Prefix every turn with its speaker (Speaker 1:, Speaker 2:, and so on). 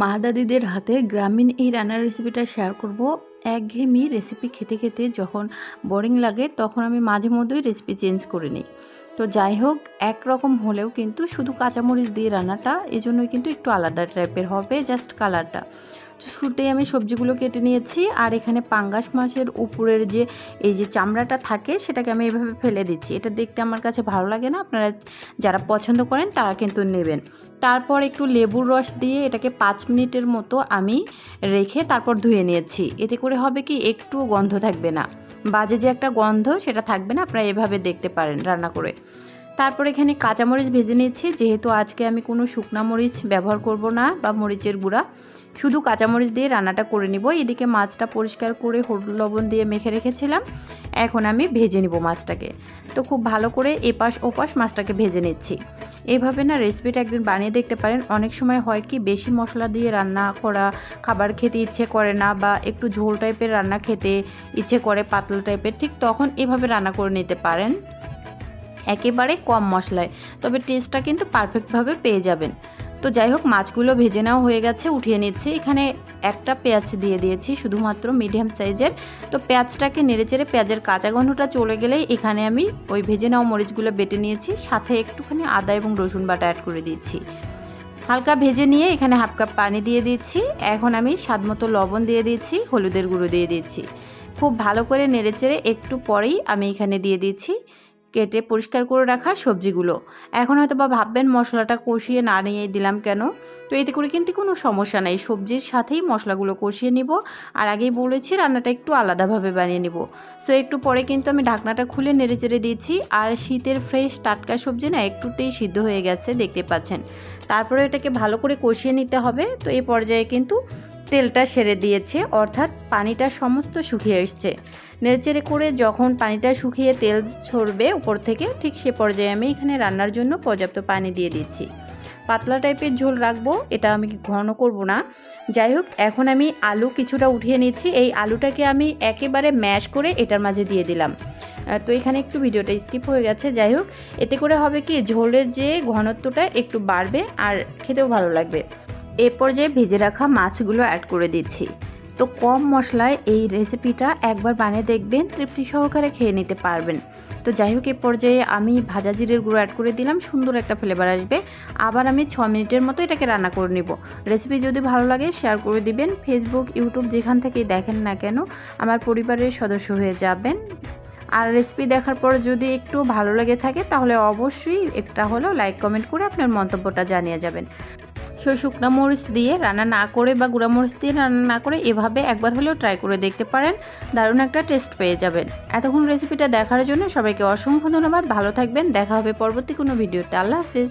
Speaker 1: মা দাদিদের হাতে গ্রামীণ এই রান্নার রেসিপিটা শেয়ার করব। একঘেয়েমি রেসিপি খেতে খেতে যখন বোরিং লাগে, তখন আমি মাঝে মধ্যেই রেসিপি চেঞ্জ করে নিই। তো যাই হোক, একরকম হলেও কিন্তু শুধু কাঁচামরিচ দিয়ে রান্নাটা এই জন্যই কিন্তু একটু আলাদা টাইপের হবে জাস্ট কালারটা শুরুতেই আমি সবজিগুলো কেটে নিয়েছি, আর এখানে পাঙ্গাস মাছের উপরের যে, এই যে চামড়াটা থাকে, সেটাকে আমি এভাবে ফেলে দিচ্ছি। এটা দেখতে আমার কাছে ভালো লাগে না, আপনারা যারা পছন্দ করেন তারা কিন্তু নেবেন। তারপর একটু লেবুর রস দিয়ে এটাকে পাঁচ মিনিটের মতো আমি রেখে তারপর ধুয়ে নিয়েছি। এতে করে হবে কি একটু গন্ধ থাকবে না। বাজে যে একটা গন্ধ, সেটা থাকবে না, আপনারা এভাবে দেখতে পারেন রান্না করে। তারপর এখানে কাঁচামরিচ ভেজে নিয়েছি যেহেতু আজকে আমি কোনো শুকনা মরিচ ব্যবহার করব না বা মরিচের গুঁড়া, শুধু কাঁচামরিচ দিয়ে রান্নাটা করে নিব। এদিকে মাছটা পরিষ্কার করে হলুদ লবণ দিয়ে মেখে রেখেছিলাম। এখন আমি ভেজে নিব মাছটাকে। তো খুব ভালো করে এপাশ ওপাশ মাছটাকে ভেজে নিচ্ছি। এভাবে না রেসিপিটা একদিন বানিয়ে দেখতে পারেন। অনেক সময় হয় কি, বেশি মশলা দিয়ে রান্না করা, খাবার খেতে ইচ্ছে করে না বা একটু ঝোল টাইপের রান্না খেতে ইচ্ছে করে, পাতলা টাইপের ঠিক তখন এভাবে রান্না করে নিতে পারেন। একেবারে কম মশলায়, তবে টেস্টটা কিন্তু পারফেক্টভাবে পেয়ে যাবেন। তো যাই হোক মাছগুলো ভেজে নেওয়া হয়ে গেছে, উঠিয়ে নিচ্ছি। এখানে একটা পেঁয়াজ দিয়ে দিয়েছি, শুধুমাত্র মিডিয়াম সাইজের তো পেঁয়াজটাকে নেড়েচেড়ে, পেঁয়াজের কাঁচা গন্ধটা চলে গেলেই এখানে আমি ওই ভেজে নেওয়া মরিচগুলো বেটে নিয়েছি, সাথে একটুখানি আদা এবং রসুন বাটা অ্যাড করে দিচ্ছি। হালকা ভেজে নিয়ে এখানে হাফ কাপ পানি দিয়ে দিচ্ছি। এখন আমি স্বাদ মতো লবণ দিয়ে দিচ্ছি, হলুদের গুঁড়ো দিয়ে দিচ্ছি। খুব ভালো করে নেড়েচেড়ে একটু পরেই আমি এখানে দিয়ে দিচ্ছি কেটে পরিষ্কার করে রাখা সবজিগুলো। এখন হয়তো বা ভাববেন মশলাটা কষিয়ে না নিয়ে দিলাম কেন? তো এতে করে কিন্তু কোনো সমস্যা নেই। সবজির সাথেই মশলাগুলো কষিয়ে নিব। আর আগেই বলেছি রান্নাটা একটু আলাদাভাবে বানিয়ে নিব। সো একটু পরে কিন্তু আমি ঢাকনাটা খুলে নেড়ে চেড়ে দিয়েছি আর শীতের ফ্রেশ টাটকা সবজি না একটুতেই সিদ্ধ হয়ে গেছে, দেখতে পাচ্ছেন। তারপরে এটাকে ভালো করে কষিয়ে নিতে হবে। তো এই পর্যায়ে কিন্তু তেলটা সেরে দিয়েছে, অর্থাৎ পানিটা সমস্ত শুকিয়ে এসছে। নেড়েচেড়ে করে যখন পানিটা শুকিয়ে তেল ছড়বে উপর থেকে, ঠিক সে পর্যায়ে আমি এখানে রান্নার জন্য পর্যাপ্ত পানি দিয়ে দিচ্ছি পাতলা টাইপের ঝোল রাখব, এটা আমি ঘন করব না। যাই হোক, এখন আমি আলু কিছুটা উঠিয়ে নিচ্ছি এই আলুটাকে আমি একেবারে ম্যাশ করে এটার মাঝে দিয়ে দিলাম। তো এখানে একটু ভিডিওটা স্কিপ হয়ে গেছে। যাই হোক, এতে করে হবে কি, ঝোলের যে ঘনত্বটা একটু বাড়বে আর খেতেও ভালো লাগবে। এ পর্যায়ে ভেজে রাখা মাছগুলো অ্যাড করে দিচ্ছি। তো কম মশলায় এই রেসিপিটা একবার বানিয়ে দেখবেন, তৃপ্তি সহকারে খেয়ে নিতে পারবেন। তো যাই হোক, এ পর্যায়ে আমি ভাজা জিরের গুঁড়ো অ্যাড করে দিলাম, সুন্দর একটা ফ্লেভার আসবে। আবার আমি ছ মিনিটের মতো এটাকে রান্না করে নিব। রেসিপি যদি ভালো লাগে শেয়ার করে দিবেন। ফেসবুক ইউটিউব যেখান থেকে দেখেন না কেন, আমার পরিবারের সদস্য হয়ে যাবেন। আর রেসিপি দেখার পর যদি একটু ভালো লাগে থাকে, তাহলে অবশ্যই একটা হলেও লাইক কমেন্ট করে আপনার মন্তব্যটা জানিয়ে যাবেন। শুকনো মরিচ দিয়ে রান্না না করে বা গুঁড়া মরিচ দিয়ে রান্না না করে এভাবে একবার হলেও ট্রাই করে দেখতে পারেন। দারুণ একটা টেস্ট পেয়ে যাবেন। এতক্ষণ রেসিপিটা দেখার জন্য সবাইকে অসংখ্য ধন্যবাদ। ভালো থাকবেন। দেখা হবে পরবর্তী কোনো ভিডিওতে আল্লাহ হাফিজ।